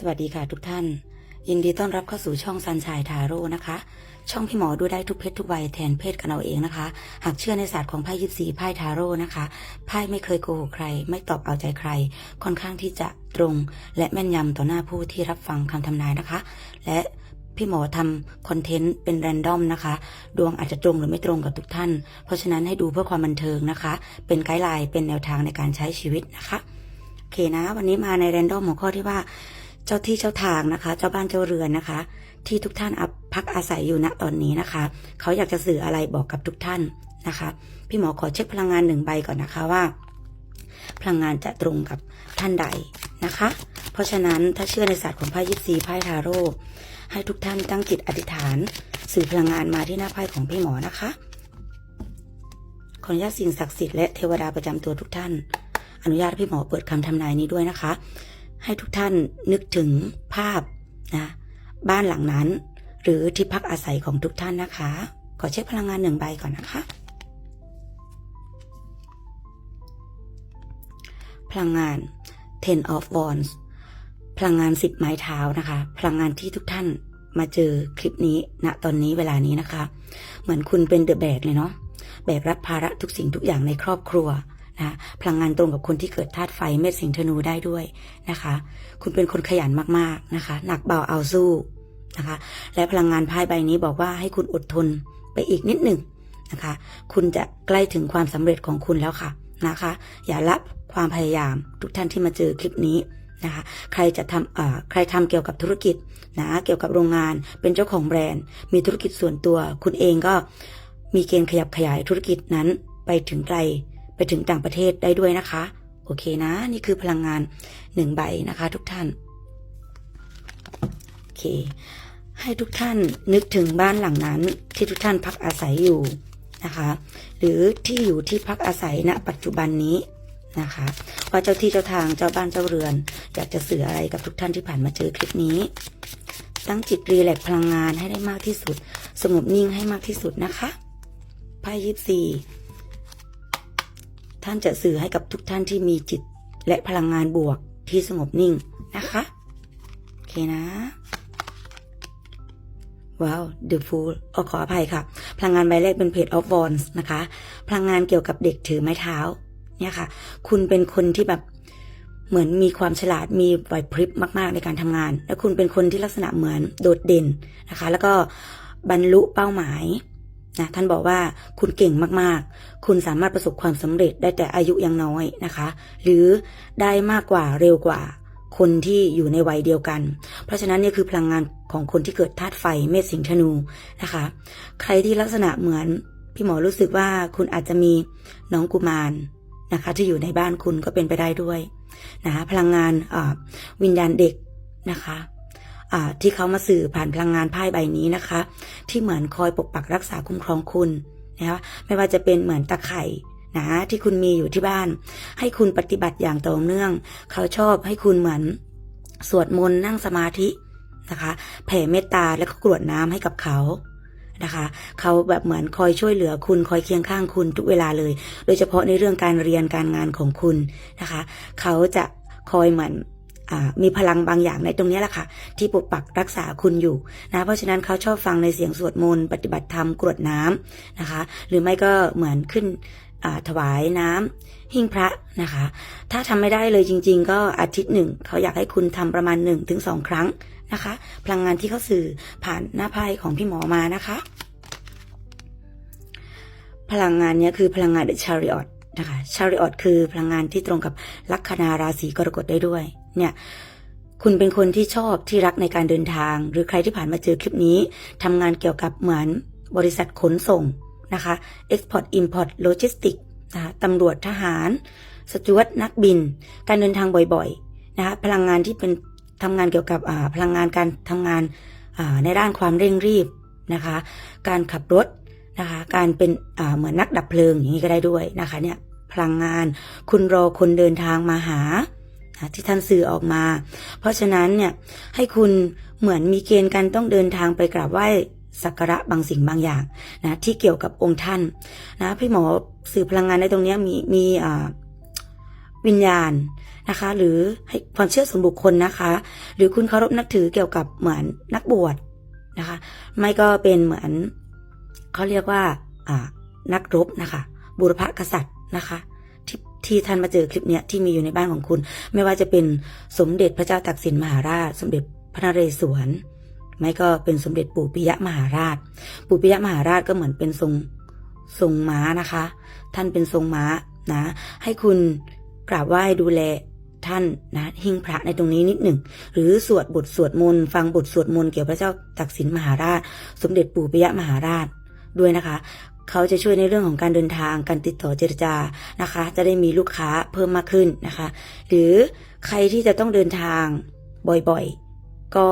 สวัสดีค่ะทุกท่าน ยินดีต้อนรับเข้าสู่ช่องซันชายทาโร่นะคะ ช่องพี่หมอดูได้ทุกเพศทุกวัยแทนเพศกันเอาเองนะคะ หากเชื่อในศาสตร์ของไพ่ยิปซีไพ่ทาโร่นะคะไพ่ไม่เคยโกหกใคร ไม่ตอบเอาใจใคร ค่อนข้างที่จะตรง และแม่นยำต่อหน้าผู้ที่รับฟังคำทำนายนะคะ และพี่หมอทำคอนเทนต์เป็นแรนดอมนะคะ ดวงอาจจะตรงหรือไม่ตรงกับทุกท่าน เพราะฉะนั้นให้ดูเพื่อความบันเทิงนะคะ เป็นไกด์ไลน์เป็นแนวทางในการใช้ชีวิตนะคะโอเคนะ วันนี้มาในแรนดอมหัวข้อที่ว่า เจ้าที่เจ้าทางนะคะ เจ้าบ้านเจ้าเรือนนะคะ ที่ทุกท่านอพักอาศัยอยู่ณตอนนี้นะคะ เขาอยากจะสื่ออะไรบอกกับทุกท่านนะคะ พี่หมอขอเช็คพลังงานหนึ่งใบก่อนนะคะว่า พลังงานจะตรงกับท่านใดนะคะ เพราะฉะนั้นถ้าเชื่อในศาสตร์ของไพ่ยิปซีไพ่ทาโร่ให้ทุกท่านตั้งจิตอธิษฐาน สื่อพลังงานมาที่หน้าไพ่ของพี่หมอนะคะขออนุญาตสิ่งศักดิ์สิทธิ์และเทวดาประจำตัวทุกท่าน อนุญาตให้พี่หมอเปิดคำทำนายนี้ด้วยนะคะ ให้ทุกท่านนึกถึงภาพนะบ้านหลังนั้น หรือที่พักอาศัยของทุกท่านนะคะ ขอเช็คพลังงานหนึ่งใบก่อนนะคะ พลังงาน ten of wands พลังงานสิบไม้เท้านะคะ พลังงานที่ทุกท่านมาเจอคลิปนี้ณตอนนี้เวลานี้นะคะ เหมือนคุณเป็นเดอะแบกเลยเนาะแบกรับภาระทุกสิ่งทุกอย่างในครอบครัว นะพลังงานตรงกับคนที่เกิดธาตุไฟเม็ดสิงธนูได้ด้วยนะคะ คุณเป็นคนขยันมากๆนะคะ หนักเบาเอาสู้นะคะ และพลังงานไพ่ใบนี้บอกว่าให้คุณอดทนไปอีกนิดหนึ่งนะคะ คุณจะใกล้ถึงความสำเร็จของคุณแล้วค่ะนะคะ อย่าละความพยายามทุกท่านที่มาเจอคลิปนี้นะคะใครจะทำเอ่อใครทำเกี่ยวกับธุรกิจนะเกี่ยวกับโรงงานเป็นเจ้าของแบรนด์ มีธุรกิจส่วนตัว คุณเองก็มีเกณฑ์ขยับขยายธุรกิจนั้นไปถึงไกล ไปถึงต่างประเทศได้ด้วยนะคะ โอเคนะ นี่คือพลังงานหนึ่งใบนะคะ ทุกท่าน โอเค ให้ทุกท่านนึกถึงบ้านหลังนั้นที่ทุกท่านพักอาศัยอยู่นะคะ หรือที่อยู่ที่พักอาศัยณปัจจุบันนี้นะคะว่าเจ้าที่เจ้าทางเจ้าบ้านเจ้าเรือน อยากจะสื่ออะไรกับทุกท่านที่ผ่านมาเจอคลิปนี้ ตั้งจิตรีแลกพลังงานให้ได้มากที่สุด สงบนิ่งให้มากที่สุดนะคะไพ่ยิปซี ท่านจะสื่อให้กับทุกท่านที่มีจิต และพลังงานบวกที่สงบนิ่งนะคะโอเคนะว้าว The Fool ออขออภัยค่ะ พลังงานใบแรกเป็น Page of Wands นะคะ พลังงานเกี่ยวกับเด็กถือไม้เท้า เนี่ยค่ะ คุณเป็นคนที่แบบเหมือนมีความฉลาดมีไหวพริบมากๆในการทำงาน และคุณเป็นคนที่ลักษณะเหมือนโดดเด่นนะคะ แล้วก็บรรลุเป้าหมาย นะท่านบอกว่าคุณเก่งมากๆ คุณสามารถประสบความสำเร็จได้แต่อายุยังน้อยนะคะ หรือได้มากกว่าเร็วกว่าคนที่อยู่ในวัยเดียวกัน เพราะฉะนั้นนี่คือพลังงานของคนที่เกิดธาตุไฟเมษสิงห์ธนูนะคะ ใครที่ลักษณะเหมือนพี่หมอรู้สึกว่าคุณอาจจะมีน้องกุมารนะคะ ที่อยู่ในบ้านคุณก็เป็นไปได้ด้วยนะคะพลังงานวิญญาณเด็กนะคะ ที่เขามาสื่อผ่านพลังงานไพ่ใบนี้นะคะ ที่เหมือนคอยปกปักรักษาคุ้มครองคุณนะคะไม่ว่าจะเป็นเหมือนตะไคร่นะที่คุณมีอยู่ที่บ้าน ให้คุณปฏิบัติอย่างต่อเนื่อง เขาชอบให้คุณเหมือนสวดมนต์นั่งสมาธินะคะแผ่เมตตาแล้วก็กรวดน้ำให้กับเขานะคะเขาแบบเหมือนคอยช่วยเหลือคุณคอยเคียงข้างคุณทุกเวลาเลย โดยเฉพาะในเรื่องการเรียนการงานของคุณนะคะ เขาจะคอยเหมือน มีพลังบางอย่างในตรงนี้แหละค่ะ ที่ปกปักรักษาคุณอยู่นะเพราะฉะนั้นเขาชอบฟังในเสียงสวดมนต์ปฏิบัติธรรมกรวดน้ำนะคะ หรือไม่ก็เหมือนขึ้นถวายน้ำหิ้งพระนะคะ ถ้าทำไม่ได้เลยจริง ๆ ก็อาทิตย์หนึ่งเขาอยากให้คุณทำประมาณหนึ่งถึงสองครั้งนะคะ พลังงานที่เขาสื่อผ่านหน้าไพ่ของพี่หมอมานะคะ พลังงานนี้คือพลังงานเดชาริออตนะคะชาริออตคือพลังงานที่ตรงกับลัคนาราศีกรกฎได้ด้วย เนี่ยคุณเป็นคนที่ชอบที่รักในการเดินทาง หรือใครที่ผ่านมาเจอคลิปนี้ทำงานเกี่ยวกับเหมือนบริษัทขนส่งนะคะ Export Import Logistics นะคะตำรวจทหาร สจวตนักบิน การเดินทางบ่อยๆนะคะพลังงานที่เป็นทำงานเกี่ยวกับพลังงานการทำงานในด้านความเร่งรีบนะคะ การขับรถนะคะการเป็นเหมือนนักดับเพลิงอย่างนี้ก็ได้ด้วยนะคะเนี่ยพลังงานคุณรอคนเดินทางมาหา ที่ท่านสื่อออกมา เพราะฉะนั้นเนี่ยให้คุณเหมือนมีเกณฑ์การต้องเดินทางไปกราบไหว้สักการะบางสิ่งบางอย่างนะที่เกี่ยวกับองค์ท่านนะพี่หมอสื่อพลังงานในตรงนี้มีมีวิญญาณนะคะ หรือให้ความเชื่อส่วนบุคคลนะคะ หรือคุณเคารพนับถือเกี่ยวกับเหมือนนักบวชนะคะ ไม่ก็เป็นเหมือนเขาเรียกว่า อ่า นักรบนะคะ บุรพกษัตริย์นะคะ ที่ท่านมาเจอคลิปเนี้ยที่มีอยู่ในบ้านของคุณ ไม่ว่าจะเป็นสมเด็จพระเจ้าตากสินมหาราช สมเด็จพระนเรศวร ไม่ก็เป็นสมเด็จปู่ปิยะมหาราช ปู่ปิยะมหาราชก็เหมือนเป็นทรงทรงม้านะคะ ท่านเป็นทรงม้านะ ให้คุณกราบไหว้ดูแลท่านนะหิ้งพระในตรงนี้นิดหนึ่ง หรือสวดบทสวดมนต์ฟังบทสวดมนต์เกี่ยวกับพระเจ้าตากสินมหาราช สมเด็จปู่ปิยะมหาราชด้วยนะคะ เขาจะช่วยในเรื่องของการเดินทางการติดต่อเจรจานะคะ จะได้มีลูกค้าเพิ่มมากขึ้นนะคะ หรือใครที่จะต้องเดินทางบ่อยๆ ก็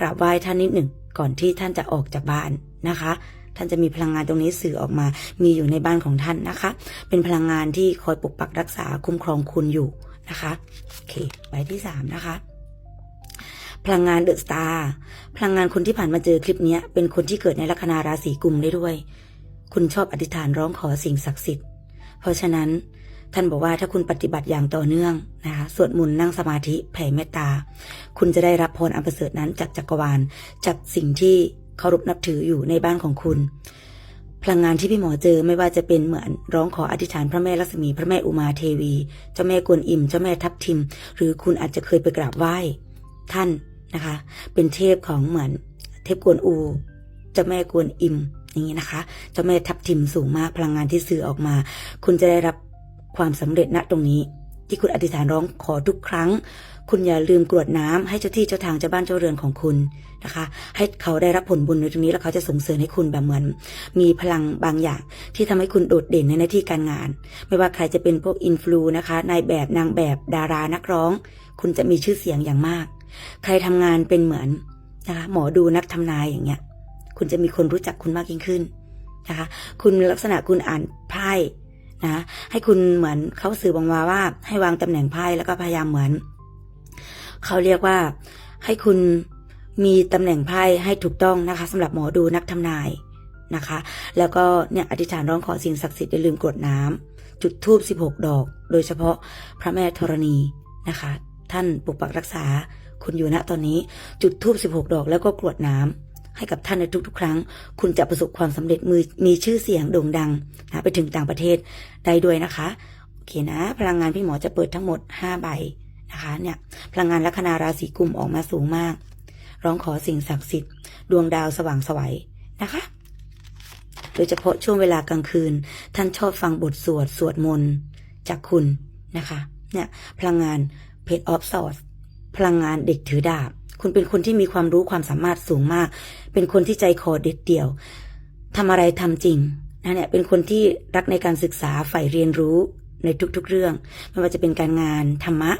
กราบไหว้ท่านนิดหนึ่งก่อนที่ท่านจะออกจากบ้านนะคะ ท่านจะมีพลังงานตรงนี้สื่อออกมา มีอยู่ในบ้านของท่านนะคะ เป็นพลังงานที่คอยปกปักรักษาคุ้มครองคุณอยู่นะคะโอเคใบที่สามนะคะพลังงานเดอะสตาร์พลังงานคนที่ผ่านมาเจอคลิปนี้เป็นคนที่เกิดในลัคนาราศีกุมได้ด้วย คุณชอบอธิษฐานร้องขอสิ่งศักดิ์สิทธิ์ เพราะฉะนั้นท่านบอกว่าถ้าคุณปฏิบัติอย่างต่อเนื่องนะคะสวดมนต์นั่งสมาธิแผ่เมตตา คุณจะได้รับพรอันประเสริฐนั้นจากจักรวาล จากสิ่งที่เคารพนับถืออยู่ในบ้านของคุณ พลังงานที่พี่หมอเจอไม่ว่าจะเป็นเหมือนร้องขออธิษฐานพระแม่ลักษมีพระแม่อุมาเทวี เจ้าแม่กวนอิมเจ้าแม่ทับทิม หรือคุณอาจจะเคยไปกราบไหว้ท่านนะคะ เป็นเทพของเหมือนเทพกวนอูเจ้าแม่กวนอิม อย่างนี้นะคะเจ้าแม่ทับทิมสูงมากพลังงานที่สื่อออกมา คุณจะได้รับความสำเร็จณตรงนี้ ที่คุณอธิษฐานร้องขอทุกครั้ง คุณอย่าลืมกรวดน้ำให้เจ้าที่เจ้าทางเจ้าบ้านเจ้าเรือนของคุณนะคะ ให้เขาได้รับผลบุญในตรงนี้แล้วเขาจะส่งเสริมให้คุณแบบเหมือน มีพลังบางอย่างที่ทำให้คุณโดดเด่นในหน้าที่การงาน ไม่ว่าใครจะเป็นพวกอินฟลูนะคะนายแบบนางแบบดารานักร้อง คุณจะมีชื่อเสียงอย่างมาก ใครทำงานเป็นเหมือนนะคะหมอดูนักทำนายอย่างเงี้ย คุณจะมีคนรู้จักคุณมากยิ่งขึ้นนะคะ คุณลักษณะคุณอ่านไพ่นะให้คุณเหมือนเขาสื่อบอกมาว่า ให้วางตำแหน่งไพ่แล้วก็พยายามเหมือนเขาเรียกว่าให้คุณมีตำแหน่งไพ่ให้ถูกต้องนะคะสำหรับหมอดูนักทำนายนะคะ แล้วก็เนี่ยอธิษฐานร้องขอสิ่งศักดิ์สิทธิ์อย่าลืมกรวดน้ำจุดธูป16 ดอก โดยเฉพาะพระแม่ธรณีนะคะ ท่านปกปักรักษาคุณอยู่ณตอนนี้จุดธูป16 ดอกแล้วก็กรวดน้ำ ให้กับท่านในทุก ๆ ครั้ง คุณจะประสบความสำเร็จมือมีชื่อเสียงโด่งดังนะไปถึงต่างประเทศได้ด้วยนะคะโอเคนะ พลังงานพี่หมอจะเปิดทั้งหมด 5 ใบนะคะเนี่ยพลังงานลัคนาราศีกุมออกมาสูงมาก ร้องขอสิ่งศักดิ์สิทธิ์ ดวงดาวสว่างไสวัยนะคะโดยเฉพาะช่วงเวลากลางคืน ท่านชอบฟังบทสวดสวดมนต์จากคุณนะคะเนี่ยพลังงานเพจออฟสอดพลังงานเด็กถือดาบ คุณเป็นคนที่มีความรู้ความสามารถสูงมาก เป็นคนที่ใจคอเด็ดเดี่ยวทำอะไรทำจริงนะเนี่ยเป็นคนที่รักในการศึกษาใฝ่เรียนรู้ในทุก ๆ เรื่อง ไม่ว่าจะเป็นการงานธรรมะ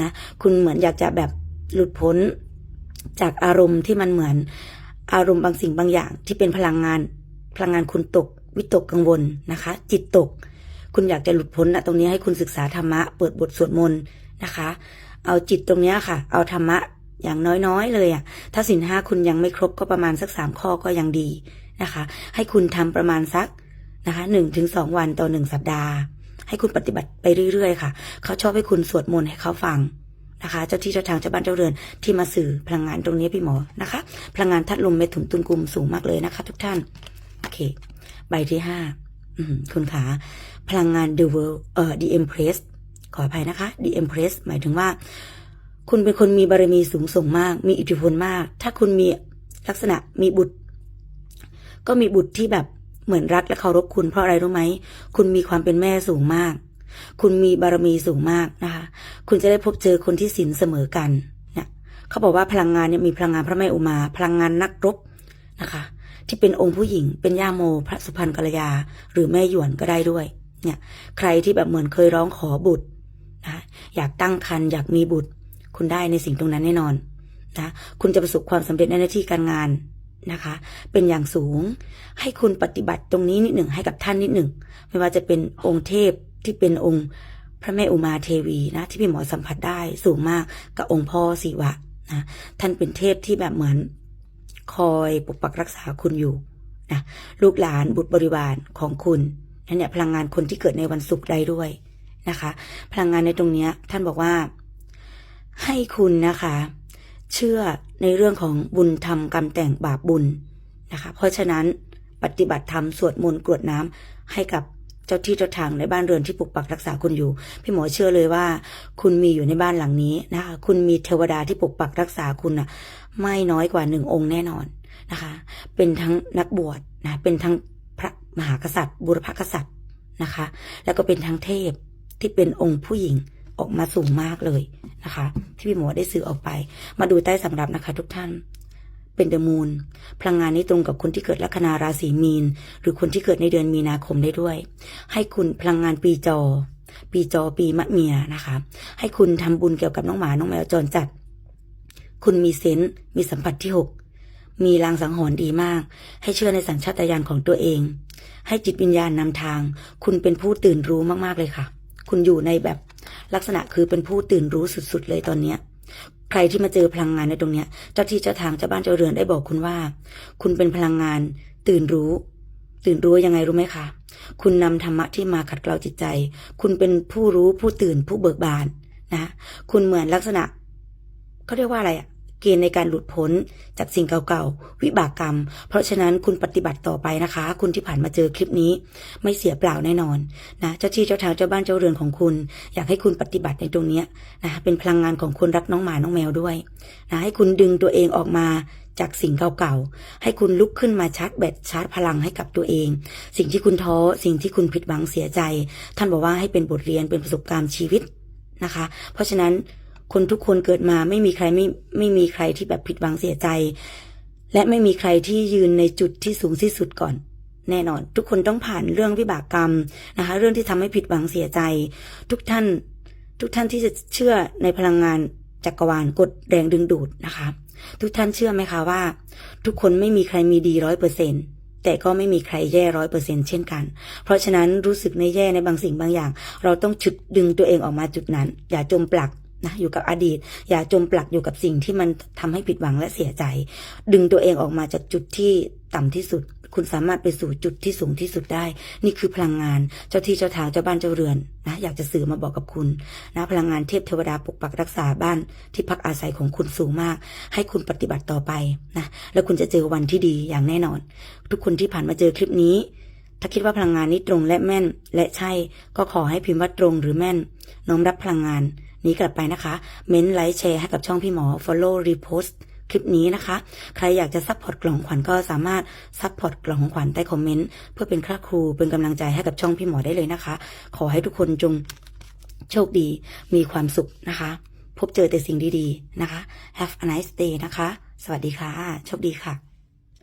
นะคุณเหมือนอยากจะแบบหลุดพ้นจากอารมณ์ที่มันเหมือนอารมณ์บางสิ่งบางอย่าง ที่เป็นพลังงาน พลังงานคุณตก วิตกกังวลนะคะ จิตตก คุณอยากจะหลุดพ้นนะตรงนี้ให้คุณศึกษาธรรมะ เปิดบทสวดมนต์นะคะ เอาจิตตรงนี้ค่ะ เอาธรรมะ อย่างน้อยๆ เลยอะ ถ้าสินห้าคุณยังไม่ครบก็ประมาณสักสามข้อก็ยังดีนะคะ ให้คุณทำประมาณสักนะคะหนึ่งถึงสองวันต่อหนึ่งสัปดาห์ ให้คุณปฏิบัติไปเรื่อยๆ ค่ะ เขาชอบให้คุณสวดมนต์ให้เขาฟังนะคะ เจ้าที่เจ้าทางเจ้าบ้านเจ้าเรือนที่มาสื่อพลังงานตรงนี้พี่หมอนะคะ พลังงานทัดลมเม็ดถุนตุนกลุ่มสูงมากเลยนะคะ ทุกท่านโอเค ใบที่ห้าอืมคุณขาพลังงาน the world เอ่อ the empress ขออภัยนะคะ the empress หมายถึงว่า คุณเป็นคนมีบารมีสูงส่งมาก มีอิทธิพลมาก ถ้าคุณมีลักษณะมีบุตร ก็มีบุตรที่แบบเหมือนรักและเคารพคุณเพราะอะไรรู้ไหม คุณมีความเป็นแม่สูงมาก คุณมีบารมีสูงมากนะคะ คุณจะได้พบเจอคนที่ศีลเสมอกันเนี่ยเขาบอกว่าพลังงานเนี่ยมีพลังงานพระแม่อุมา พลังงานนักรบนะคะ ที่เป็นองค์ผู้หญิง เป็นย่าโม พระสุพรรณกัลยา หรือแม่หยวนก็ได้ด้วย เนี่ย ใครที่แบบเหมือนเคยร้องขอบุตรนะอยากตั้งครรภ์อยากมีบุตร คุณได้ในสิ่งตรงนั้นแน่นอนนะคุณจะประสบความสำเร็จในหน้าที่การงานนะคะ เป็นอย่างสูงให้คุณปฏิบัติตรงนี้นิดหนึ่งให้กับท่านนิดหนึ่ง ไม่ว่าจะเป็นองค์เทพที่เป็นองค์พระแม่อุมาเทวีนะ ที่พี่หมอสัมผัสได้สูงมากกับองค์พ่อศิวะนะท่านเป็นเทพที่แบบเหมือน คอยปกปักรักษาคุณอยู่นะลูกหลานบุตรบริวารของคุณนั่นเนี่ยพลังงานคนที่เกิดในวันศุกร์ได้ด้วยนะคะ พลังงานในตรงเนี้ยท่านบอกว่า ให้คุณนะคะ เชื่อในเรื่องของบุญธรรมกรรมแต่งบาปบุญนะคะ เพราะฉะนั้นปฏิบัติธรรมสวดมนต์กรวดน้ำให้กับเจ้าที่เจ้าทางในบ้านเรือนที่ปกปักรักษาคุณอยู่ พี่หมอเชื่อเลยว่า คุณมีอยู่ในบ้านหลังนี้นะคะคุณมีเทวดาที่ปกปักรักษาคุณน่ะ ไม่น้อยกว่าหนึ่งองค์แน่นอนนะคะ เป็นทั้งนักบวชนะเป็นทั้งพระมหากษัตริย์ บุรพกษัตริย์นะคะ แล้วก็เป็นทั้งเทพที่เป็นองค์ผู้หญิง ออกมาสูงมากเลยนะคะที่พี่หมอได้สื่อออกไป มาดูใต้สำรับนะคะ ทุกท่านเป็นเดอะมูนพลังงานนี้ตรงกับคนที่เกิดลัคนาราศีมีน หรือคนที่เกิดในเดือนมีนาคมได้ด้วย ให้คุณพลังงานปีจอ ปีจอปีมะเมียนะคะ ให้คุณทำบุญเกี่ยวกับน้องหมาน้องแมวจรจัด คุณมีเซนส์มีสัมผัสที่หกมีลางสังหรณ์ดีมาก ให้เชื่อในสัญชาตญาณของตัวเอง ให้จิตวิญญาณนำทาง คุณเป็นผู้ตื่นรู้มากๆเลยค่ะ คุณอยู่ในแบบลักษณะคือเป็นผู้ตื่นรู้สุดๆเลยตอนเนี้ย ใครที่มาเจอพลังงานในตรงเนี้ย เจ้าที่เจ้าทางเจ้าบ้านเจ้าเรือนได้บอกคุณว่า คุณเป็นพลังงาน ตื่นรู้ ตื่นรู้ยังไงรู้ไหมคะคุณนำธรรมะที่มาขัดเกลาจิตใจ คุณเป็นผู้รู้ผู้ตื่นผู้เบิกบานนะ คุณเหมือนลักษณะเขาเรียกว่าอะไรอะ เกณฑ์ในการหลุดพ้นจากสิ่งเก่าๆ วิบากกรรม เพราะฉะนั้นคุณปฏิบัติต่อไปนะคะ คุณที่ผ่านมาเจอคลิปนี้ ไม่เสียเปล่าแน่นอนนะเจ้าที่เจ้าทางเจ้าบ้านเจ้าเรือนของคุณ อยากให้คุณปฏิบัติในตรงเนี้ยนะเป็นพลังงานของคนรักน้องหมาน้องแมวด้วยนะให้คุณดึงตัวเองออกมาจากสิ่งเก่าๆ ให้คุณลุกขึ้นมาชาร์จแบตชาร์จพลังให้กับตัวเอง สิ่งที่คุณท้อ สิ่งที่คุณผิดหวังเสียใจ ท่านบอกว่าให้เป็นบทเรียนเป็นประสบการณ์ชีวิตนะคะ เพราะฉะนั้น คนทุกคนเกิดมาไม่มีใครไม่ไม่มีใครที่แบบผิดหวังเสียใจ และไม่มีใครที่ยืนในจุดที่สูงที่สุดก่อน แน่นอน ทุกคนต้องผ่านเรื่องวิบากกรรมนะคะ เรื่องที่ทำให้ผิดหวังเสียใจ ทุกท่าน ทุกท่านที่จะเชื่อในพลังงานจักรวาลกดแรงดึงดูดนะคะ ทุกท่านเชื่อไหมคะว่า ทุกคนไม่มีใครมีดีร้อยเปอร์เซ็นแต่ก็ไม่มีใครแย่ร้อยเปอร์เซ็นเช่นกัน เพราะฉะนั้นรู้สึกในแย่ในบางสิ่งบางอย่าง เราต้องฉุดดึงตัวเองออกมาจุดนั้น อย่าจมปลัก นะอยู่กับอดีต อย่าจมปลักอยู่กับสิ่งที่มันทำให้ผิดหวังและเสียใจ ดึงตัวเองออกมาจากจุดที่ต่ำที่สุด คุณสามารถไปสู่จุดที่สูงที่สุดได้ นี่คือพลังงาน เจ้าที่เจ้าทางเจ้าบ้านเจ้าเรือนนะอยากจะสื่อมาบอกกับคุณนะพลังงานเทพเทวดาปกปักรักษาบ้านที่พักอาศัยของคุณสูงมาก ให้คุณปฏิบัติต่อไปนะแล้วคุณจะเจอวันที่ดีอย่างแน่นอน ทุกคนที่ผ่านมาเจอคลิปนี้ถ้าคิดว่าพลังงานนี้ตรงและแม่น และใช่ก็ขอให้พิมพ์ว่าตรงหรือแม่น น้อมรับพลังงาน นี้กลับไปนะคะ เม้นไลค์แชร์ให้กับช่องพี่หมอ follow repost คลิปนี้นะคะ ใครอยากจะซัพพอร์ตกล่องขวัญก็สามารถซัพพอร์ตกล่องของขวัญใต้คอมเมนต์เพื่อเป็นค่าครูเป็นกำลังใจให้กับช่องพี่หมอได้เลยนะคะ ขอให้ทุกคนจงโชคดี มีความสุขนะคะ พบเจอแต่สิ่งดีๆนะคะ have a nice day นะคะ สวัสดีค่ะ โชคดีค่ะ